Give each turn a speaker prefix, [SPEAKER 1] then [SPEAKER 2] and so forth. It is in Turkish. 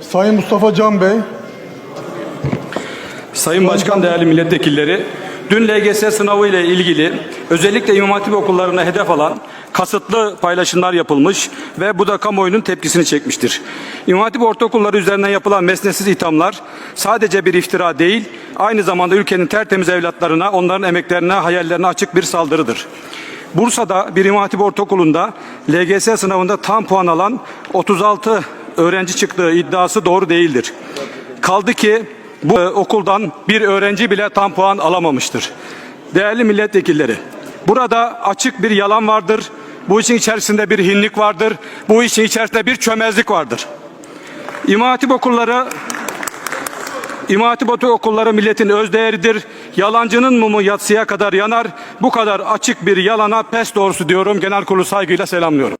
[SPEAKER 1] Sayın Mustafa Can Bey,
[SPEAKER 2] Sayın Başkan, değerli milletvekilleri, dün LGS sınavı ile ilgili özellikle İmam Hatip okullarına hedef alan kasıtlı paylaşımlar yapılmış ve bu da kamuoyunun tepkisini çekmiştir. İmam Hatip ortaokulları üzerinden yapılan mesnetsiz ithamlar sadece bir iftira değil, aynı zamanda ülkenin tertemiz evlatlarına, onların emeklerine, hayallerine açık bir saldırıdır. Bursa'da bir İmam Hatip Ortaokulu'nda LGS sınavında tam puan alan 36 öğrenci çıktığı iddiası doğru değildir. Kaldı ki bu e, okuldan bir öğrenci bile tam puan alamamıştır. Değerli milletvekilleri, burada açık bir yalan vardır. Bu işin içerisinde bir hinlik vardır. Bu işin içerisinde bir çömezlik vardır. İmam Hatip okulları İmam okulları milletin öz değeridir. Yalancının mumu yatsıya kadar yanar. Bu kadar açık bir yalana pes doğrusu diyorum. Genel kurulu saygıyla selamlıyorum.